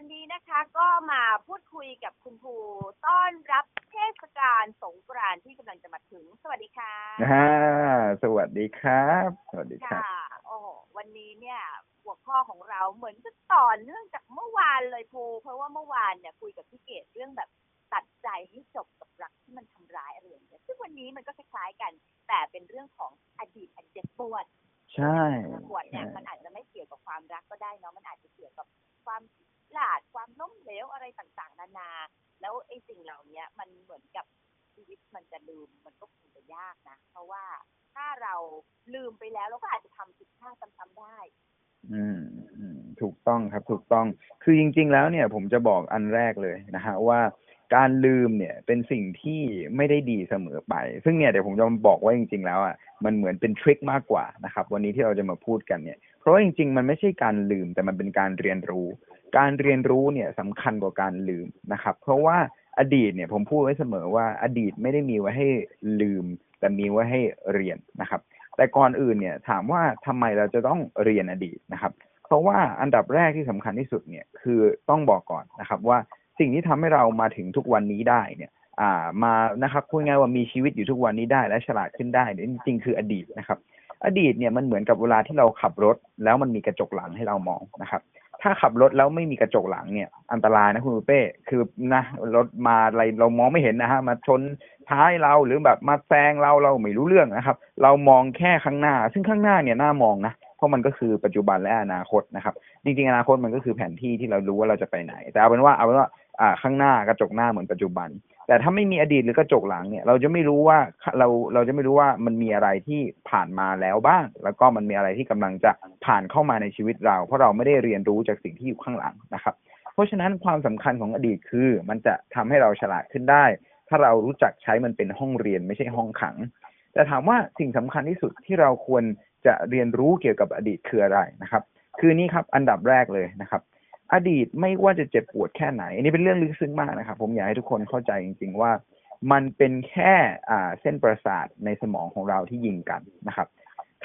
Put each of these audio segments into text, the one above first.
วันนี้นะคะก็มาพูดคุยกับคุณครูต้อนรับเทศกาลสงกรานต์ที่กำลังจะมาถึง สวัสดีค่ะอ่าสวัสดีครับ สวัสดีครับค่ะโอ้โหวันนี้เนี่ย หัวข้อของเราเหมือนจะต่อเนื่องจากเมื่อวานเลยครูเพราะว่าเมื่อวานเนี่ยคุยกับพี่เกดเรื่องแบบตัดใจให้จบกับรักที่มันทำร้ายอะไรอย่างเงี้ยซึ่งวันนี้มันก็คล้ายๆกัน แต่เป็นเรื่องของอดีตอันเจ็บปวดใช่ ปวดเนี่ยใช่มันอาจจะไม่เกี่ยวกับความรักก็ได้เนาะมันอาจจะเกี่ยวกับความ หลาดความล้มเหลวอะไรต่างๆ นานา แล้วไอ้สิ่งเหล่านี้มันเหมือนกับชีวิตมันจะลืมมันก็คงจะยากนะ เพราะว่าถ้าเราลืมไปแล้วเราก็อาจจะทำผิดพลาดซ้ำๆได้ อืมถูกต้องครับถูกต้องคือจริง ๆ แล้วเนี่ย ผมจะบอกอันแรกเลยนะฮะว่า การลืมเนี่ยเป็นสิ่งที่ไม่ได้ดีเสมอไป ซึ่งเนี่ยเดี๋ยวผมจะบอกว่าจริง ๆ แล้วอะมันเหมือนเป็นทริคมากกว่านะครับ วันนี้ที่เราจะมาพูดกันเนี่ย เพราะว่าจริง ๆ มันไม่ใช่การลืมแต่มันเป็นการเรียนรู้ การเรียนรู้เนี่ยสำคัญกว่าการลืมนะครับ เพราะว่าอดีตเนี่ยผมพูดไว้เสมอว่าอดีตไม่ได้มีไว้ให้ลืม แต่มีไว้ให้เรียนนะครับ แต่ก่อนอื่นเนี่ยถามว่าทำไมเราจะต้องเรียนอดีตนะครับ เพราะว่าอันดับแรกที่สำคัญที่สุดเนี่ยคือต้องบอกก่อนนะครับว่า สิ่งที่ทำให้เรามาถึงทุกวันนี้ได้เนี่ยอ่ามานะครับพูดง่ายว่ามีชีวิตอยู่ทุกวันนี้ได้และฉลาดขึ้นได้เนี่ยจริงๆคืออดีตนะครับ อดีตเนี่ยมันเหมือนกับเวลาที่เราขับรถ แล้วมันมีกระจกหลังให้เรามองนะครับ ถ้าขับรถแล้วไม่มีกระจกหลังเนี่ย อันตรายนะคุณเป้คือนะรถมาอะไรเรามองไม่เห็นนะฮะมาชนท้ายเราหรือแบบมาแซงเราเราไม่รู้เรื่องนะครับ เรามองแค่ข้างหน้า ซึ่งข้างหน้าเนี่ยน่ามองนะเพราะมันก็คือปัจจุบันและอนาคตนะครับ จริงๆอนาคตมันก็คือแผนที่ที่เรารู้ว่าเราจะไปไหน แต่เอาเป็นว่าเอาเป็นว่า อ่าข้างหน้ากระจกหน้าเหมือนปัจจุบัน แต่ถ้าไม่มีอดีตหรือกระจกหลังเนี่ย เราจะไม่รู้ว่าเราเราจะไม่รู้ว่ามันมีอะไรที่ผ่านมาแล้วบ้าง แล้วก็มันมีอะไรที่กำลังจะผ่านเข้ามาในชีวิตเรา เพราะเราไม่ได้เรียนรู้จากสิ่งที่อยู่ข้างหลังนะครับ เพราะฉะนั้นความสำคัญของอดีตคือ มันจะทำให้เราฉลาดขึ้นได้ ถ้าเรารู้จักใช้มันเป็นห้องเรียนไม่ใช่ห้องขัง แต่ถามว่าสิ่งสำคัญที่สุดที่เราควรจะเรียนรู้เกี่ยวกับอดีตคืออะไรนะครับ คือนี่ครับอันดับแรกเลยนะครับ อดีตไม่ว่าจะเจ็บปวดแค่ไหน อันนี้เป็นเรื่องลึกซึ้งมากนะครับ ผมอยากให้ทุกคนเข้าใจจริง ๆ ว่า มันเป็นแค่อ่าเส้นประสาทในสมองของเราที่ยิงกันนะครับ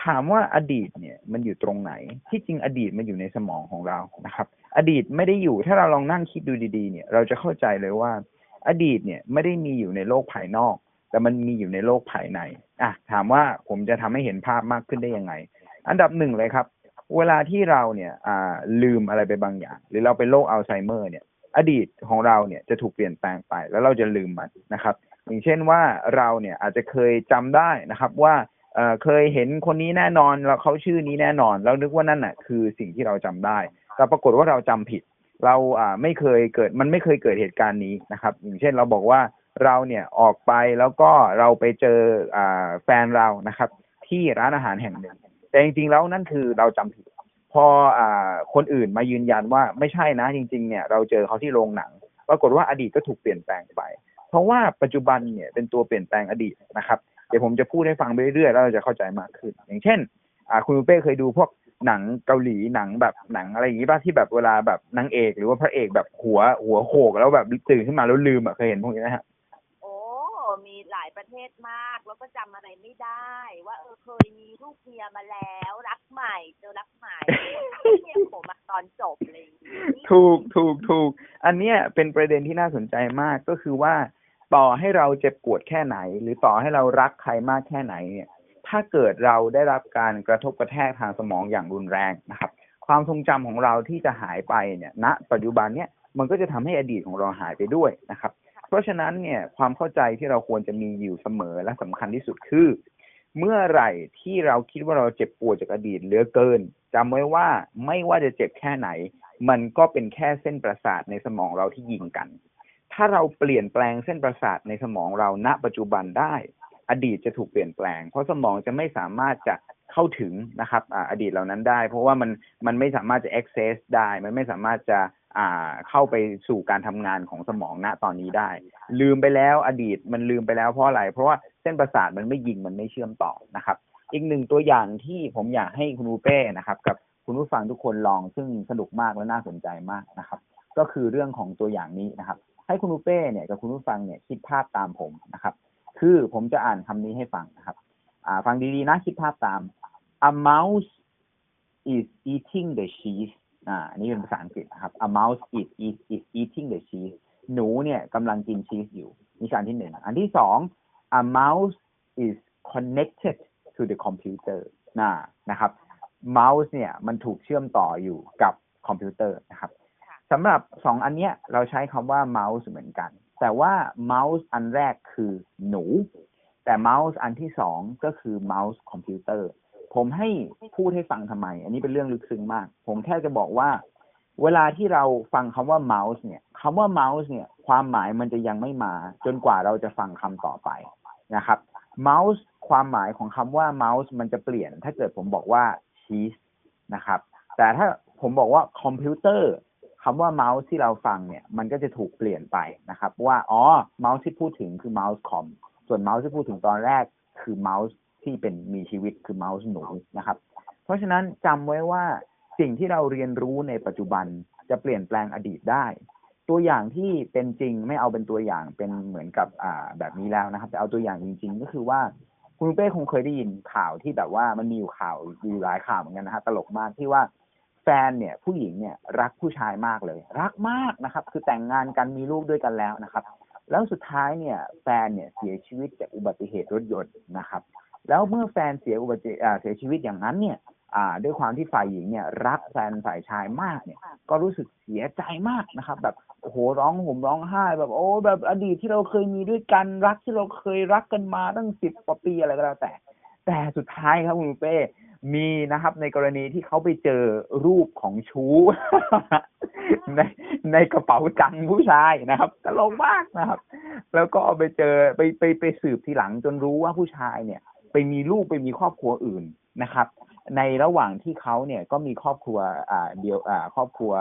ถามว่าอดีตเนี่ยมันอยู่ตรงไหน ที่จริงอดีตมันอยู่ในสมองของเรานะครับ อดีตไม่ได้อยู่ถ้าเราลองนั่งคิดดูดีๆ เนี่ย เราจะเข้าใจเลยว่า อดีตเนี่ยไม่ได้มีอยู่ในโลกภายนอก แต่มันมีอยู่ในโลกภายในอะถามว่าผมจะทำให้เห็นภาพมากขึ้นได้ยังไง อันดับหนึ่งเลยครับ เวลาที่เราเนี่ยลืมอะไรไปบางอย่าง หรือเราเป็นโรคอัลไซเมอร์เนี่ยอดีตของเราเนี่ยจะถูกเปลี่ยนแปลงไปแล้วเราจะลืมมันนะครับอย่างเช่นว่าเราเนี่ยอาจจะเคยจำได้นะครับว่าเคยเห็นคนนี้แน่นอนแล้วเขาชื่อนี้แน่นอน แล้วนึกว่านั่นน่ะคือสิ่งที่เราจำได้ แต่ปรากฏว่าเราจำผิด เราไม่เคยเกิดมันไม่เคยเกิดเหตุการณ์นี้นะครับ อย่างเช่นเราบอกว่าเราเนี่ยออกไปแล้วก็เราไปเจออแฟนเรานะครับ ที่ร้านอาหารแห่งหนึ่ง แต่จริงๆแล้วนั่นคือเราจำผิด พออ่าคนอื่นมายืนยันว่าไม่ใช่นะจริง ๆ เนี่ยเราเจอเขาที่โรงหนังปรากฏว่าอดีตก็ถูกเปลี่ยนแปลงไป เพราะว่าปัจจุบันเนี่ยเป็นตัวเปลี่ยนแปลงอดีตนะครับเดี๋ยวผมจะพูดให้ฟังไปเรื่อยๆแล้วเราจะเข้าใจมากขึ้น อย่างเช่นอ่าคุณเป้เคยดูพวกหนังเกาหลีหนังแบบหนังอะไรอย่างนี้ป่ะที่แบบเวลาแบบนางเอก หรือว่าพระเอกแบบหัวหัวโขกแล้วแบบตื่นขึ้นมาแล้วลืมอะเคยเห็นพวกนี้ไหมฮะโอ้ มีหลายประเทศมาก แล้วก็จำอะไรไม่ได้ ว่าเออเคยมีลูกเมียมาแล้ว รักใหม่เจอรักใหม่เมียผมมาตอนจบอะไรอย่างนี้ถูกถูกถูกอันเนี้ยเป็นประเด็นที่น่าสนใจมากก็คือว่าต่อให้เราเจ็บปวดแค่ไหน หรือต่อให้เรารักใครมากแค่ไหนเนี่ย ถ้าเกิดเราได้รับการกระทบกระแทกทางสมองอย่างรุนแรงนะครับ ความทรงจำของเราที่จะหายไปเนี่ยณปัจจุบันเนี่ยมันก็จะทำให้อดีตของเราหายไปด้วยนะครับ ราะฉะนั้นเนี่ยความเข้าใจที่เราควรจะมีอยู่เสมอและสำคัญที่สุดคือ เมื่อไหร่ที่เราคิดว่าเราเจ็บปวดจากอดีตเหลือเกินจำไว้ว่าไม่ว่าจะเจ็บแค่ไหน มันก็เป็นแค่เส้นประสาทในสมองเราที่ยิงกัน ถ้าเราเปลี่ยนแปลงเส้นประสาทในสมองเราณ ปัจจุบันได้ อดีตจะถูกเปลี่ยนแปลง เพราะสมองจะไม่สามารถจะเข้าถึงนะครับออดีตเหล่านั้นได้ เพราะว่ามันมันไม่สามารถจะ access ได้ มันไม่สามารถจะเข้าไปสู่การทำงานของสมองณตอนนี้ได้ ลืมไปแล้วอดีตมันลืมไปแล้วเพราะอะไร เพราะว่าเส้นประสาทมันไม่ยิงมันไม่เชื่อมต่อนะครับ อีกหนึ่งตัวอย่างที่ผมอยากให้คุณอูเป้นะครับ กับคุณผู้ฟังทุกคนลองซึ่งสนุกมากและน่าสนใจมากนะครับ ก็คือเรื่องของตัวอย่างนี้นะครับ ให้คุณอูเป้เนี่ยกับคุณผู้ฟังเนี่ยคิดภาพตามผมนะครับ คือผมจะอ่านคำนี้ให้ฟังนะครับ อ่า ฟังดีๆนะคิดภาพตาม a mouse is eating the cheese อ่าอันนี้เป็นภาษาอังกฤษนะครับ a mouse is is is eating the cheese หนูเนี่ยกำลังกินชีสอยู่นี่คืออันที่หนึ่งอันที่สอง a mouse is connected to the computer นะนะครับ mouse เนี่ยมันถูกเชื่อมต่ออยู่กับคอมพิวเตอร์นะครับสำหรับสองอันเนี้ยเราใช้คำว่า mouse เหมือนกัน แต่ว่า mouse อันแรกคือหนู แต่ mouse อันที่สองก็คือ mouse คอมพิวเตอร์ผมให้พูดให้ฟังทำไม อันนี้เป็นเรื่องลึกซึ้งมาก ผมแค่จะบอกว่า เวลาที่เราฟังคำว่า mouse เนี่ยคำว่า mouse เนี่ย ความหมายมันจะยังไม่มาจนกว่าเราจะฟังคำต่อไปนะครับ mouse ความหมายของคำว่า mouse มันจะเปลี่ยน ถ้าเกิดผมบอกว่า cheese นะครับ แต่ถ้าผมบอกว่าคอมพิวเตอร์คำว่า mouse ที่เราฟังเนี่ย มันก็จะถูกเปลี่ยนไปนะครับ ว่าอ๋อ mouse ที่พูดถึงคือ mouse คอมส่วน mouse ที่พูดถึงตอนแรกคือ mouse ที่เป็นมีชีวิตคือ mouse หนูนะครับ เพราะฉะนั้นจำไว้ว่า สิ่งที่เราเรียนรู้ในปัจจุบันจะเปลี่ยนแปลงอดีตได้ ตัวอย่างที่เป็นจริงไม่เอาเป็นตัวอย่างเป็นเหมือนกับอ่าแบบนี้แล้วนะครับ แต่เอาตัวอย่างจริง ๆ ก็คือว่าคุณเป้คงเคยได้ยินข่าวที่แบบว่ามันมีอยู่ข่าวอยู่หลายข่าวเหมือนกันนะฮะตลกมากที่ว่าแฟนเนี่ยผู้หญิงเนี่ยรักผู้ชายมากเลย รักมากนะครับ คือแต่งงานกันมีลูกด้วยกันแล้วนะครับ แล้วสุดท้ายเนี่ยแฟนเนี่ยเสียชีวิตจากอุบัติเหตุรถยนต์นะครับ แล้วเมื่อแฟนเสียอุบัติเสียชีวิตอย่างนั้นเนี่ย ด้วยความที่ฝ่ายหญิงเนี่ยรักแฟนฝ่ายชายมากเนี่ย ก็รู้สึกเสียใจมากนะครับ แบบโอ้โหร้องห่มร้องไห้ แบบโอ้แบบอดีตที่เราเคยมีด้วยกันรักที่เราเคยรักกันมาตั้งสิบกว่าปีอะไรก็แล้วแต่ แต่สุดท้ายครับคุณเป้มีนะครับ ในกรณีที่เขาไปเจอรูปของชู้ในในกระเป๋าจังผู้ชายนะครับตลกมากนะครับ แล้วก็ไปเจอไปไปไปสืบทีหลังจนรู้ว่าผู้ชายเนี่ย ไปมีลูกไปมีครอบครัวอื่นนะครับ ในระหว่างที่เขาเนี่ยก็มีครอบครัวอ่าเดียวอ่าครอบครัว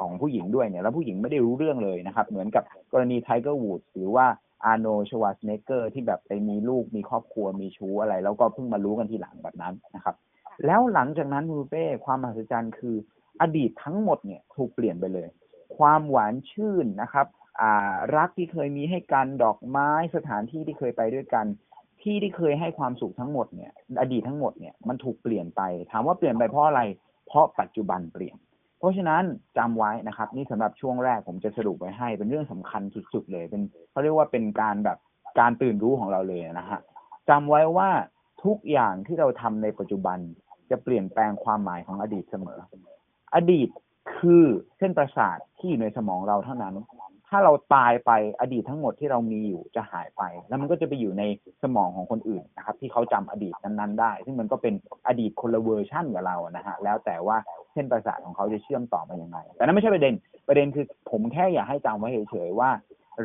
ของผู้หญิงด้วยเนี่ยแล้วผู้หญิงไม่ได้รู้เรื่องเลยนะครับ เหมือนกับกรณีไทเกอร์วูดหรือว่าอาโนชวาสเนเกอร์ที่แบบไปมีลูกมีครอบครัวมีชู้อะไร แล้วก็เพิ่งมารู้กันทีหลังแบบนั้นนะครับ แล้วหลังจากนั้นมูเป้ความมหัศจรรย์คืออดีตทั้งหมดเนี่ยถูกเปลี่ยนไปเลย ความหวานชื่นนะครับ อ่ารักที่เคยมีให้กันดอกไม้สถานที่ที่เคยไปด้วยกัน ที่ที่เคยให้ความสุขทั้งหมดเนี่ย อดีตทั้งหมดเนี่ยมันถูกเปลี่ยนไป ถามว่าเปลี่ยนไปเพราะอะไร เพราะปัจจุบันเปลี่ยน เพราะฉะนั้นจำไว้นะครับ นี่สำหรับช่วงแรกผมจะสรุปไว้ให้ เป็นเรื่องสำคัญสุดๆเลย เป็นเขาเรียกว่าเป็นการแบบการตื่นรู้ของเราเลยนะฮะจำไว้ว่าทุกอย่างที่เราทำในปัจจุบันจะเปลี่ยนแปลงความหมายของอดีตเสมอ อดีตคือเส้นประสาทที่อยู่ในสมองเราเท่านั้น ถ้าเราตายไปอดีตทั้งหมดที่เรามีอยู่จะหายไป แล้วมันก็จะไปอยู่ในสมองของคนอื่นนะครับ ที่เขาจำอดีตนั้นๆได้ ซึ่งมันก็เป็นอดีตคนละเวอร์ชั่นกับเรานะฮะแล้วแต่ว่าเส้นประสาทของเขาจะเชื่อมต่อมายังไง แต่นั้นไม่ใช่ประเด็นประเด็นคือผมแค่อยากให้จำไว้เฉยๆว่า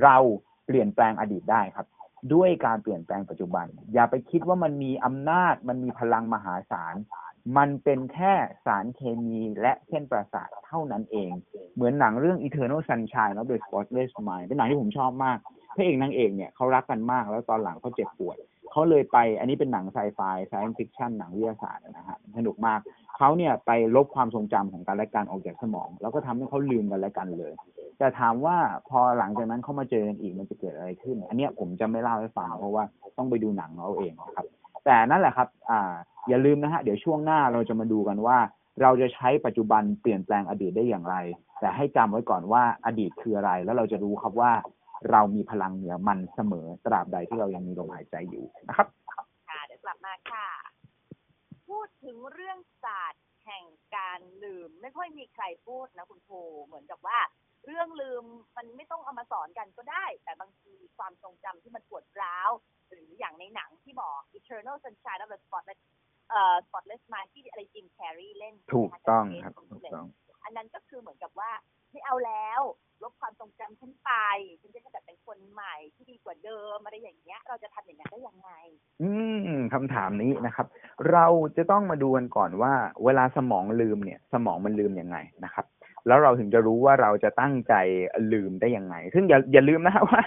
เราเปลี่ยนแปลงอดีตได้ครับ ด้วยการเปลี่ยนแปลงปัจจุบัน อย่าไปคิดว่ามันมีอำนาจมันมีพลังมหาศาลมันเป็นแค่สารเคมีและเส้นประสาทเท่านั้นเอง เหมือนหนังเรื่อง Eternal Sunshine of the Spotless Mind เป็นหนังที่ผมชอบมากพระเอกนางเอกเนี่ยเขารักกันมากแล้วตอนหลังเขาเจ็บป่วยเขาเลยไป อันนี้เป็นหนังไซไฟ science fiction หนังวิทยาศาสตร์นะฮะสนุกมาก เขาเนี่ยไปลบความทรงจำของกันและกันออกจากสมอง แล้วก็ทำให้เขาลืมกันและกันเลยแต่ถามว่าพอหลังจากนั้นเขามาเจอกันอีกมันจะเกิดอะไรขึ้น อันเนี้ยผมจะไม่เล่าให้ฟังเพราะว่าต้องไปดูหนังเอาเองครับ แต่นั่นแหละครับ อ่า อย่าลืมนะฮะเดี๋ยวช่วงหน้าเราจะมาดูกันว่า เราจะใช้ปัจจุบันเปลี่ยนแปลงอดีตได้อย่างไร แต่ให้จำไว้ก่อนว่าอดีตคืออะไร แล้วเราจะรู้ครับว่า เรามีพลังเหนือมันเสมอตราบใดที่เรายังมีลมหายใจอยู่นะครับ ค่ะเดี๋ยวกลับมาค่ะ พูด ถึงเรื่องศาสตร์แห่งการลืม ไม่ค่อยมีใครพูดนะคุณครูเหมือนกับว่า เรื่องลืมมันไม่ต้องเอามาสอนกันก็ได้ แต่บางทีความทรงจำที่มันปวดร้าว หรืออย่างในหนังที่บอก Eternal Sunshine of the Spotless เอ่อ Spotless Mind ที่อะไรจิมแคร์รีเล่นถูกต้องใช่ไหมครับคะถูกต้อง อันนั้นก็คือเหมือนกับว่า ไม่เอาแล้ว ลบความทรงจำฉันไปฉันจะแบบเป็นคนใหม่ที่ดีกว่าเดิมอะไรอย่างเงี้ย เราจะทำอย่างนั้นได้ยังไง อืมคำถามนี้นะครับ เราจะต้องมาดูกันก่อนว่า เวลาสมองลืมเนี่ย สมองมันลืมยังไงนะครับแล้วเราถึงจะรู้ว่าเราจะตั้งใจลืมได้ยังไง ซึ่งอย่าอย่าลืมนะฮะว่า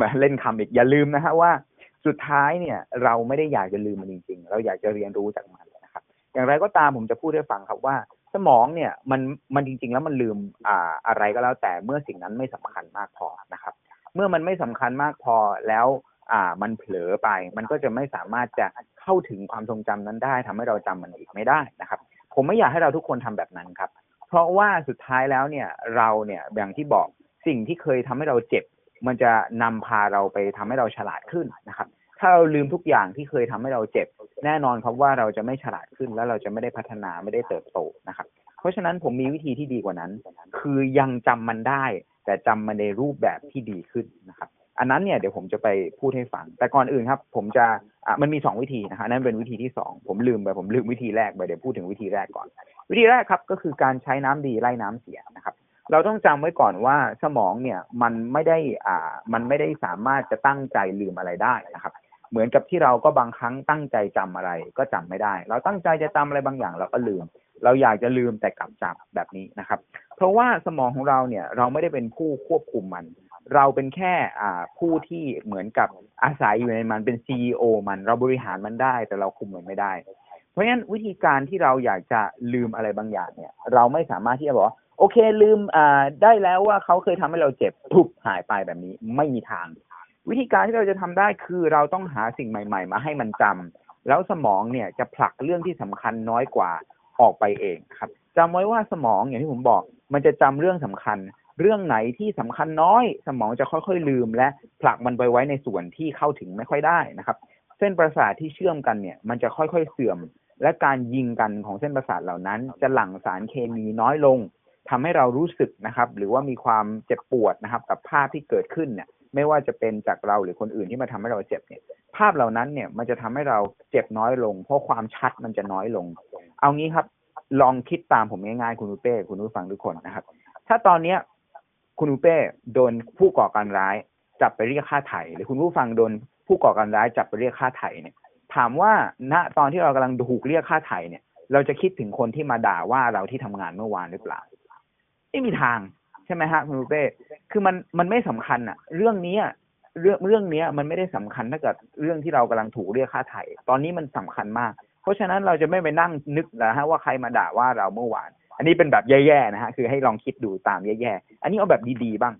มาเล่นคำอีกอย่าลืมนะฮะว่า สุดท้ายเนี่ย เราไม่ได้อยากจะลืมมันจริง ๆ เราอยากจะเรียนรู้จากมันนะครับ อย่างไรก็ตามผมจะพูดให้ฟังครับว่า สมองเนี่ยมันมันจริง ๆ แล้วมันลืมอ่าอะไรก็แล้ว แต่เมื่อสิ่งนั้นไม่สำคัญมากพอนะครับ เมื่อมันไม่สำคัญมากพอแล้วอ่ามันเผลอไป มันก็จะไม่สามารถจะเข้าถึงความทรงจำนั้นได้ทำให้เราจำมันอีกไม่ได้นะครับ ผมไม่อยากให้เราทุกคนทำแบบนั้นครับ เพราะว่าสุดท้ายแล้วเนี่ยเราเนี่ยอย่างที่บอกสิ่งที่เคยทำให้เราเจ็บ มันจะนำพาเราไปทำให้เราฉลาดขึ้นนะครับ ถ้าเราลืมทุกอย่างที่เคยทำให้เราเจ็บ แน่นอนครับว่าเราจะไม่ฉลาดขึ้นแล้วเราจะไม่ได้พัฒนาไม่ได้เติบโตนะครับ เพราะฉะนั้นผมมีวิธีที่ดีกว่านั้น คือยังจำมันได้ แต่จำมันในรูปแบบที่ดีขึ้นนะครับอันนั้นเนี่ยเดี๋ยวผมจะไปพูดให้ฟัง แต่ก่อนอื่นครับ ผมจะะมันมีสองวิธีนะฮะนั่นเป็นวิธีที่สองผมลืมไปผมลืมวิธีแรกไปเดี๋ยวพูดถึงวิธีแรกก่อน วิธีแรกครับก็คือการใช้น้ำดีไล่น้ำเสียนะครับ เราต้องจำไว้ก่อนว่าสมองเนี่ยมันไม่ได้อ่ามันไม่ได้สามารถจะตั้งใจลืมอะไรได้นะครับ เหมือนกับที่เราก็บางครั้งตั้งใจจำอะไรก็จำไม่ได้ เราตั้งใจจะจำอะไรบางอย่างเราก็ลืม เราอยากจะลืมแต่กลับจำแบบนี้นะครับ เพราะว่าสมองของเราเนี่ยเราไม่ได้เป็นผู้ควบคุมมัน เราเป็นแค่อ่าผู้ที่เหมือนกับอาศัยอยู่ในมันเป็นซีอมัน เราบริหารมันได้แต่เราคุมมันไม่ได้ เพราะฉะนั้นวิธีการที่เราอยากจะลืมอะไรบางอย่างเนี่ย เราไม่สามารถที่จะบอกว่าโอเคลืมอ่าได้แล้วว่าเขาเคยทำให้เราเจ็บปุ๊บหายไปแบบนี้ไม่มีทาง วิธีการที่เราจะทำได้คือเราต้องหาสิ่งใหม่ ๆ มาให้มันจำแล้วสมองเนี่ยจะผลักเรื่องที่สำคัญน้อยกว่าออกไปเองครับจำไว้ว่าสมองอย่างที่ผมบอก มันจะจำเรื่องสำคัญ เรื่องไหนที่สำคัญน้อย สมองจะค่อยๆลืม และผลักมันไปไว้ในส่วนที่เข้าถึงไม่ค่อยได้นะครับ เส้นประสาทที่เชื่อมกันเนี่ย มันจะค่อยๆเสื่อม และการยิงกันของเส้นประสาทเหล่านั้น จะหลั่งสารเคมีน้อยลงทำให้เรารู้สึกนะครับ หรือว่ามีความเจ็บปวดนะครับ กับภาพที่เกิดขึ้นเนี่ย ไม่ว่าจะเป็นจากเราหรือคนอื่นที่มาทำให้เราเจ็บเนี่ย ภาพเหล่านั้นเนี่ยมันจะทำให้เราเจ็บน้อยลง เพราะความชัดมันจะน้อยลง เอางี้ครับ ลองคิดตามผมง่ายๆคุณอุเป้คุณผู้ฟังทุกคนนะครับ ถ้าตอนเนี้ยคุณอุเป้โดนผู้ก่อการร้ายจับไปเรียกค่าไถ่หรือคุณผู้ฟังโดนผู้ก่อการร้ายจับไปเรียกค่าไถ่เนี่ย ถามว่าณตอนที่เรากำลังถูกเรียกค่าไถ่เนี่ย เราจะคิดถึงคนที่มาด่าว่าเราที่ทำงานเมื่อวานหรือเปล่าไม่มีทาง ใช่ไหมฮะคุณอุเป้คือมันมันไม่สำคัญอะเรื่องนี้เรื่องเรื่องนี้มันไม่ได้สำคัญถ้าเกิดเรื่องที่เรากำลังถูกเรียกค่าไถ่ตอนนี้มันสำคัญมาก เพราะฉะนั้นเราจะไม่ไปนั่งนึกนะฮะว่าใครมาด่าว่าเราเมื่อวาน อันนี้เป็นแบบแย่ๆนะฮะคือให้ลองคิดดูตามแย่ๆอันนี้เอาแบบดีๆบ้าง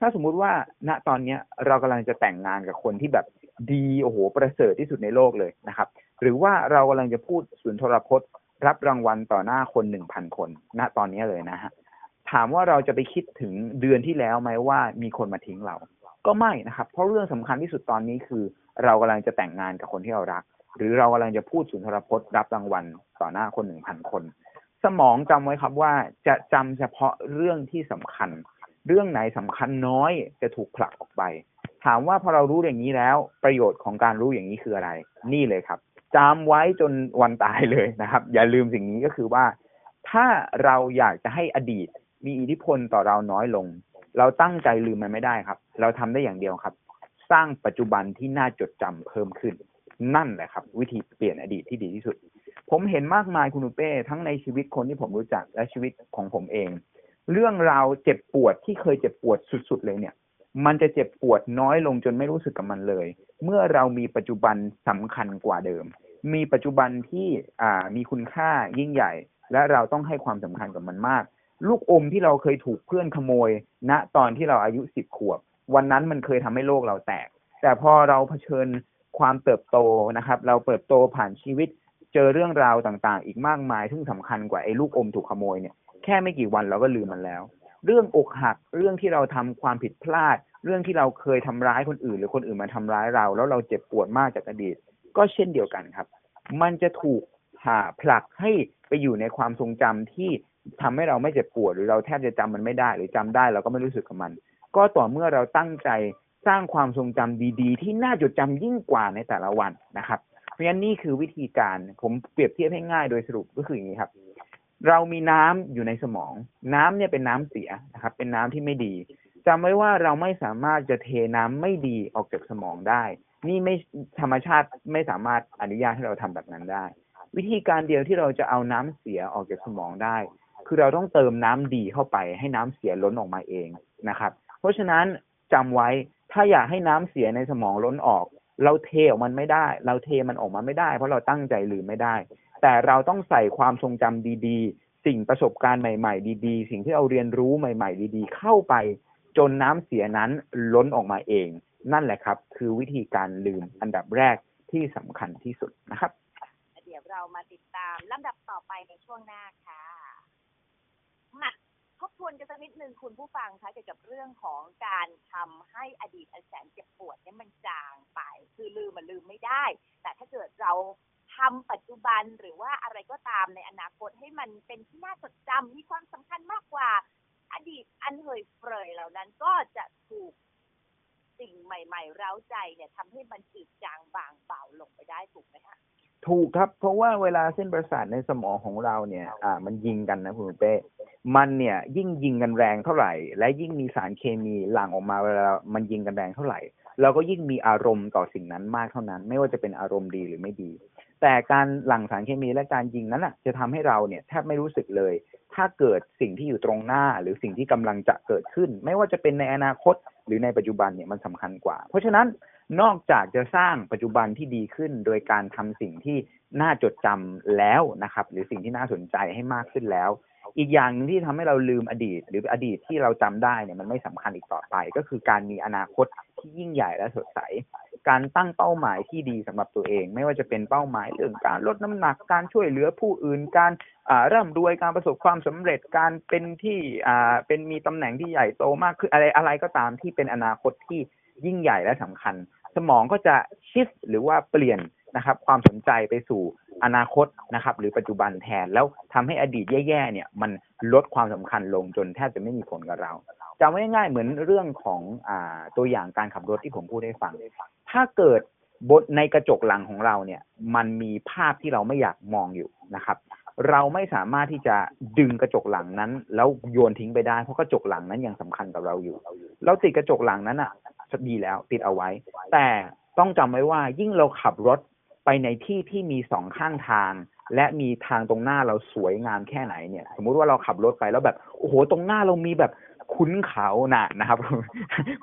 ถ้าสมมุติว่าณตอนเนี้ยเรากำลังจะแต่งงานกับคนที่แบบดีโอ้โหประเสริฐที่สุดในโลกเลยนะครับ หรือว่าเรากำลังจะพูดสุนทรพจน์ รับรางวัลต่อหน้าคนหนึ่งพันคน ณตอนนี้เลยนะฮะ ถามว่าเราจะไปคิดถึงเดือนที่แล้วไหมว่ามีคนมาทิ้งเรา ก็ไม่นะครับ เพราะเรื่องสำคัญที่สุดตอนนี้คือ เรากำลังจะแต่งงานกับคนที่เรารัก หรือเรากำลังจะพูดสุนทรพจน์รับรางวัลต่อหน้าคนหนึ่งพันคน สมองจำไว้ครับว่าจะจำเฉพาะเรื่องที่สำคัญ เรื่องไหนสำคัญน้อยจะถูกผลักออกไป ถามว่าพอเรารู้อย่างนี้แล้ว ประโยชน์ของการรู้อย่างนี้คืออะไร นี่เลยครับจำไว้จนวันตายเลยนะครับ อย่าลืมสิ่งนี้ก็คือว่า ถ้าเราอยากจะให้อดีต มีอิทธิพลต่อเราน้อยลง เราตั้งใจลืมมันไม่ได้ครับ เราทำได้อย่างเดียวครับ สร้างปัจจุบันที่น่าจดจำเพิ่มขึ้น นั่นแหละครับ วิธีเปลี่ยนอดีตที่ดีที่สุด ผมเห็นมากมายคุณอุเป้ทั้งในชีวิตคนที่ผมรู้จักและชีวิตของผมเอง เรื่องราวเจ็บปวดที่เคยเจ็บปวดสุดๆเลยเนี่ย มันจะเจ็บปวดน้อยลงจนไม่รู้สึกกับมันเลย เมื่อเรามีปัจจุบันสำคัญกว่าเดิม มีปัจจุบันที่อ่ามีคุณค่ายิ่งใหญ่ และเราต้องให้ความสำคัญกับมันมาก ลูกอมที่เราเคยถูกเพื่อนขโมยณตอนที่เราอายุสิบขวบ วันนั้นมันเคยทำให้โลกเราแตก แต่พอเราเผชิญความเติบโตนะครับ เราเติบโตผ่านชีวิต เจอเรื่องราวต่างๆ อีกมากมายซึ่งสำคัญกว่าไอ้ลูกอมถูกขโมยเนี่ยแค่ไม่กี่วันเราก็ลืมมันแล้ว เรื่องอกหักเรื่องที่เราทำความผิดพลาด เรื่องที่เราเคยทำร้ายคนอื่น หรือคนอื่นมาทำร้ายเรา แล้วเราเจ็บปวดมากจากอดีต ก็เช่นเดียวกันครับ มันจะถูกหาผลักให้ไปอยู่ในความทรงจำที่ ทำให้เราไม่เจ็บปวดหรือเราแทบจะจำมันไม่ได้ หรือจำได้เราก็ไม่รู้สึกกับมัน ก็ต่อเมื่อเราตั้งใจสร้างความทรงจำดีๆ ที่น่าจดจำยิ่งกว่าในแต่ละวันนะครับ เพราะฉะนั้นนี่คือวิธีการผมเปรียบเทียบให้ง่ายโดยสรุปก็คืออย่างนี้ครับ เรามีน้ำอยู่ในสมอง น้ำเนี่ยเป็นน้ำเสียนะครับ เป็นน้ำที่ไม่ดีจำไว้ว่าเราไม่สามารถจะเทน้ำไม่ดีออกจากสมองได้ นี่ไม่ธรรมชาติไม่สามารถอนุญาตให้เราทำแบบนั้นได้ วิธีการเดียวที่เราจะเอาน้ำเสียออกจากสมองได้ คือเราต้องเติมน้ำดีเข้าไป ให้น้ำเสียล้นออกมาเองนะครับ เพราะฉะนั้นจำไว้ถ้าอยากให้น้ำเสียในสมองล้นออก เราเทออกมันไม่ได้ เราเทมันออกมาไม่ได้ เพราะเราตั้งใจลืมไม่ได้ แต่เราต้องใส่ความทรงจำดีๆ สิ่งประสบการณ์ใหม่ ๆ ดีๆ สิ่งที่เราเรียนรู้ใหม่ ๆ ดีๆ เข้าไป จนน้ำเสียนั้นล้นออกมาเอง นั่นแหละครับ คือวิธีการลืมอันดับแรกที่สำคัญที่สุดนะครับ เดี๋ยวเรามาติดตามลำดับต่อไปในช่วงหน้าค่ะ มาทบทวนกันสักนิดนึงคุณผู้ฟังคะเกี่ยวกับเรื่องของการทำให้อดีตอันแสนเจ็บปวดเนี่ยมันจางไป คือลืมมันลืมไม่ได้ แต่ถ้าเกิดเราทำปัจจุบันหรือว่าอะไรก็ตามในอนาคตให้มันเป็นที่น่าจดจำมีความสำคัญมากกว่า อดีตอันเฮยเฟยเหล่านั้นก็จะถูกสิ่งใหม่ๆเร้าใจเนี่ยทำให้มันจืดจางบางเบาลงไปได้ถูกไหมคะ ถูกครับ เพราะว่าเวลาเส้นประสาทในสมองของเราเนี่ย อ่า มันยิงกันนะคุณเป้มันเนี่ยยิ่งยิงกันแรงเท่าไหร่ และยิ่งมีสารเคมีหลั่งออกมาเวลามันยิงกันแรงเท่าไหร่ เราก็ยิ่งมีอารมณ์ต่อสิ่งนั้นมากเท่านั้น ไม่ว่าจะเป็นอารมณ์ดีหรือไม่ดี แต่การหลั่งสารเคมีและการยิงนั้นอะ จะทำให้เราเนี่ยแทบไม่รู้สึกเลย ถ้าเกิดสิ่งที่อยู่ตรงหน้าหรือสิ่งที่กำลังจะเกิดขึ้น ไม่ว่าจะเป็นในอนาคตหรือในปัจจุบันเนี่ยมันสำคัญกว่า เพราะฉะนั้น นอกจากจะสร้างปัจจุบันที่ดีขึ้น โดยการทำสิ่งที่น่าจดจำแล้วนะครับ หรือสิ่งที่น่าสนใจให้มากขึ้นแล้ว อีกอย่างหนึงที่ทำให้เราลืมอดีต หรืออดีตที่เราจำได้เนี่ยมันไม่สำคัญอีกต่อไป ก็คือการมีอนาคตที่ยิ่งใหญ่และสดใส การตั้งเป้าหมายที่ดีสำหรับตัวเอง ไม่ว่าจะเป็นเป้าหมายเรื่องการลดน้ำหนักการช่วยเหลือผู้อื่นการอ่าร่ำรวยการประสบความสำเร็จการเป็นที่อ่าเป็นมีตำแหน่งที่ใหญ่โตมากขึ้นอะไรอะไรก็ตามที่เป็นอนาคตที่ ยิ่งใหญ่และสำคัญ สมองก็จะชิฟหรือว่าเปลี่ยนนะครับความสนใจไปสู่อนาคตนะครับหรือปัจจุบันแทนแล้วทำให้อดีตแย่ๆเนี่ยมันลดความสำคัญลงจนแทบจะไม่มีผลกับเราจำไว้ง่ายๆเหมือนเรื่องของอตัวอย่างการขับรถที่ผมพูดให้ฟัง ถ้าเกิดบนในกระจกหลังของเราเนี่ย มันมีภาพที่เราไม่อยากมองอยู่นะครับ เราไม่สามารถที่จะดึงกระจกหลังนั้น แล้วโยนทิ้งไปได้เพราะกระจกหลังนั้นยังสำคัญกับเราอยู่ เราติดกระจกหลังนั้นอะ ดีแล้วติดเอาไว้ แต่ต้องจำไว้ว่ายิ่งเราขับรถไปในที่ที่มีสองข้างทาง และมีทางตรงหน้าเราสวยงามแค่ไหนเนี่ย สมมุติว่าเราขับรถไปแล้วแบบโอ้โหตรงหน้าเรามีแบบขุนเขาน่ะนะครับ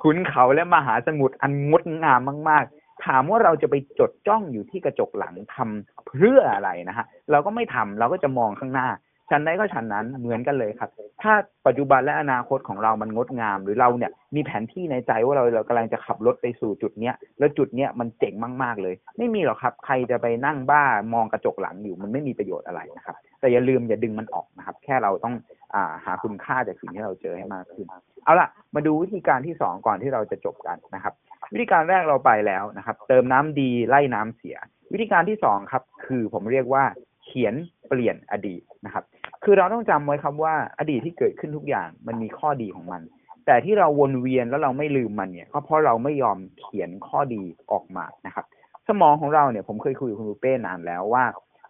ขุนเขาและมหาสมุทรอันงดงามมากๆ ถามว่าเราจะไปจดจ้องอยู่ที่กระจกหลังทำเพื่ออะไรนะฮะเราก็ไม่ทำเราก็จะมองข้างหน้า ฉันใดก็ฉันนั้นเหมือนกันเลยครับ ถ้าปัจจุบันและอนาคตของเรามันงดงาม หรือเราเนี่ยมีแผนที่ในใจว่าเราเรากำลังจะขับรถไปสู่จุดเนี้ยแล้วจุดเนี้ยมันเจ๋งมาก ๆเลย ไม่มีหรอกครับ ใครจะไปนั่งบ้ามองกระจกหลังอยู่มันไม่มีประโยชน์อะไรนะครับ แต่อย่าลืมอย่าดึงมันออกนะครับ แค่เราต้องอ่าหาคุณค่าจากสิ่งที่เราเจอให้มากขึ้น เอาล่ะ มาดูวิธีการที่สองก่อนที่เราจะจบกันนะครับ วิธีการแรกเราไปแล้วนะครับ เติมน้ำดีไล่น้ำเสีย วิธีการที่สองครับ คือผมเรียกว่าเขียนเปลี่ยนอดีตนะครับ คือเราต้องจำไว้ครับว่าอดีตที่เกิดขึ้นทุกอย่างมันมีข้อดีของมัน แต่ที่เราวนเวียนแล้วเราไม่ลืมมันเนี่ยก็เพราะเราไม่ยอมเขียนข้อดีออกมานะครับ สมองของเราเนี่ยผมเคยคุยกับคุณลูเป้นานแล้วว่า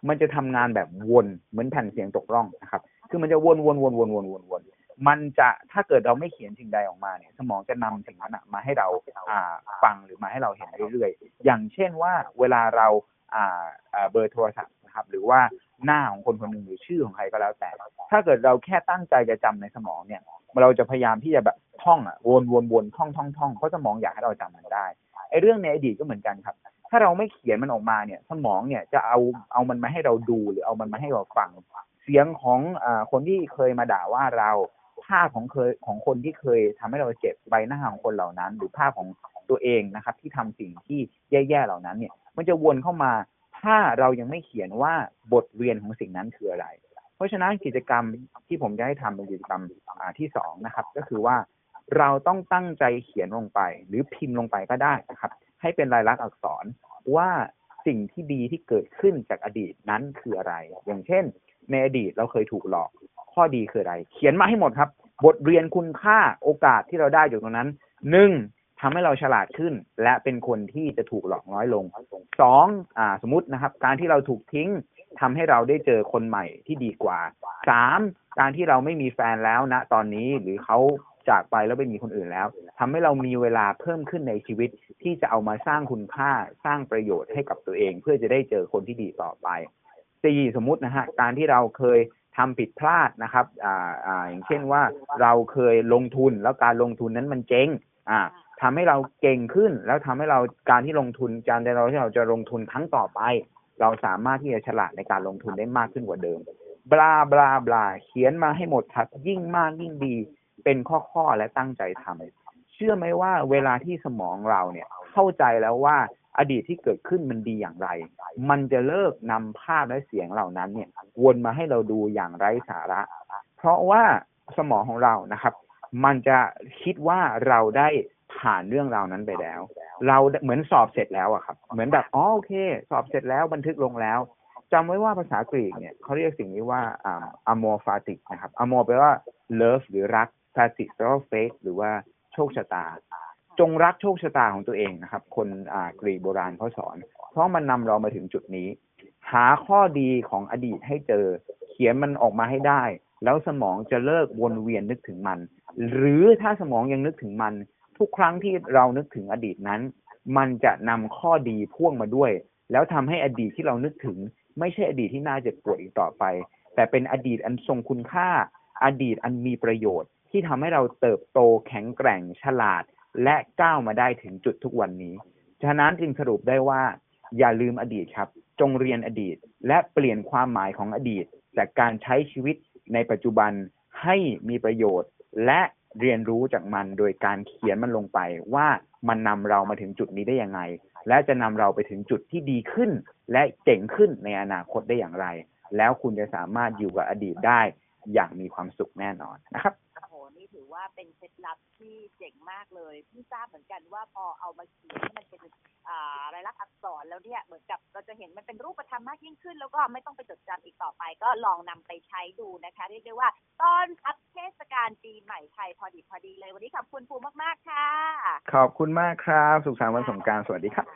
มันจะทำงานแบบวนเหมือนแผ่นเสียงตกร่องนะครับ คือมันจะวนวนวนวนวนวนวนมันจะถ้าเกิดเราไม่เขียนสิ่งใดออกมาเนี่ย สมองจะนำสิ่งนั้นมาให้เราอ่าฟังหรือมาให้เราเห็นเรื่อยๆอย่างเช่นว่าเวลาเราอ่าเบอร์โทรศัพท์นะครับ หรือว่า หน้าของคนคนหนึ่งหรือชื่อของใครก็แล้วแต่ ถ้าเกิดเราแค่ตั้งใจจะจำในสมองเนี่ย เราจะพยายามที่จะแบบท่องอะวนวนวนท่องท่องท่องเพราะสมองอยากให้เราจำมันได้ไอ้เรื่องในอดีตก็เหมือนกันครับ ถ้าเราไม่เขียนมันออกมาเนี่ย สมองเนี่ยจะเอาเอามันมาให้เราดูหรือเอามันมาให้เราฟังเสียงของอ่าคนที่เคยมาด่าว่าเราภาพของเคยของคนที่เคยทำให้เราเจ็บใบหน้าของคนเหล่านั้น หรือภาพของตัวเองนะครับ ที่ทำสิ่งที่แย่ๆเหล่านั้นเนี่ย มันจะวนเข้ามา ถ้าเรายังไม่เขียนว่าบทเรียนของสิ่งนั้นคืออะไร เพราะฉะนั้นกิจกรรมที่ผมจะให้ทำเป็นกิจกรรมที่สองนะครับ ก็คือว่าเราต้องตั้งใจเขียนลงไป หรือพิมพ์ลงไปก็ได้นะครับ ให้เป็นลายลักษณ์อักษรว่าสิ่งที่ดีที่เกิดขึ้นจากอดีตนั้นคืออะไร อย่างเช่น ในอดีตเราเคยถูกหลอก ข้อดีคืออะไร เขียนมาให้หมดครับ บทเรียนคุณค่าโอกาสที่เราได้จากตรงนั้นหนึ่ง ทำให้เราฉลาดขึ้น และเป็นคนที่จะถูกหลอกน้อยลงสองอ่าสมมตินะครับ การที่เราถูกทิ้งทำให้เราได้เจอคนใหม่ที่ดีกว่าสามการที่เราไม่มีแฟนแล้วณตอนนี้หรือเขาจากไปแล้วไปมีคนอื่นแล้วทำให้เรามีเวลาเพิ่มขึ้นในชีวิตที่จะเอามาสร้างคุณค่าสร้างประโยชน์ให้กับตัวเอง เพื่อจะได้เจอคนที่ดีต่อไปสี่สมมตินะฮะการที่เราเคยทำผิดพลาดนะครับอ่าอ่าอย่างเช่นว่าเราเคยลงทุนแล้วการลงทุนนั้นมันเจ๊งอ่า ทำให้เราเก่งขึ้น แล้วทำให้เราการที่ลงทุนการที่เราที่เราจะลงทุนครั้งต่อไป เราสามารถที่จะฉลาดในการลงทุนได้มากขึ้นกว่าเดิมบลาบลาบลาเขียนมาให้หมดครับยิ่งมากยิ่งดี เป็นข้อๆและตั้งใจทำเชื่อไหมว่าเวลาที่สมองเราเนี่ยเข้าใจแล้วว่าอดีตที่เกิดขึ้นมันดีอย่างไร มันจะเลิกนำภาพและเสียงเหล่านั้นเนี่ยวนมาให้เราดูอย่างไร้สาระ เพราะว่าสมองของเรานะครับ มันจะคิดว่าเราได้ ผ่านเรื่องราวนั้นไปแล้ว เราเหมือนสอบเสร็จแล้วอะครับ เหมือนแบบอ๋อโอเค สอบเสร็จแล้วบันทึกลงแล้วจำไว้ว่าภาษากรีกเนี่ยเขาเรียกสิ่งนี้ว่าอ่าอโมฟาติกนะครับอโมแปลว่า love หรือรักฟาติแปลว่า fate หรือว่าโชคชะตา จงรักโชคชะตาของตัวเองนะครับ คนอ่ากรีกโบราณเขาสอน เพราะมันนำเรามาถึงจุดนี้ หาข้อดีของอดีตให้เจอ เขียนมันออกมาให้ได้ แล้วสมองจะเลิกวนเวียนนึกถึงมัน หรือถ้าสมองยังนึกถึงมัน ทุกครั้งที่เรานึกถึงอดีตนั้น มันจะนำข้อดีพ่วงมาด้วย แล้วทำให้อดีตที่เรานึกถึง ไม่ใช่อดีตที่น่าเจ็บปวดอีกต่อไป แต่เป็นอดีตอันทรงคุณค่า อดีตอันมีประโยชน์ ที่ทำให้เราเติบโตแข็งแกร่งฉลาด และก้าวมาได้ถึงจุดทุกวันนี้ ฉะนั้นจึงสรุปได้ว่า อย่าลืมอดีตครับ จงเรียนอดีต และเปลี่ยนความหมายของอดีต จากการใช้ชีวิตในปัจจุบันให้มีประโยชน์ และ เรียนรู้จากมันโดยการเขียนมันลงไปว่ามันนำเรามาถึงจุดนี้ได้ยังไง และจะนำเราไปถึงจุดที่ดีขึ้น และเจ๋งขึ้นในอนาคตได้อย่างไร แล้วคุณจะสามารถอยู่กับอดีตได้อย่างมีความสุขแน่นอนนะครับ ว่าเป็นเคล็ดลับที่เจ๋งมากเลยเพิ่งทราบเหมือนกันว่าพอเอามาเขียนให้มันเป็นอ่ารายลักษณ์อักษรแล้วเนี่ยเหมือนกับเราจะเห็นมันเป็นรูปธรรมมากยิ่งขึ้น แล้วก็ไม่ต้องไปจดจำอีกต่อไป ก็ลองนำไปใช้ดูนะคะเรียกได้ว่าตอนรับเทศกาลปีใหม่ไทยพอดีพอดีเลยวันนี้ขอบคุณภูมากๆค่ะ ขอบคุณมากครับ สุขสันต์วันสงกรารสวัสดีครับ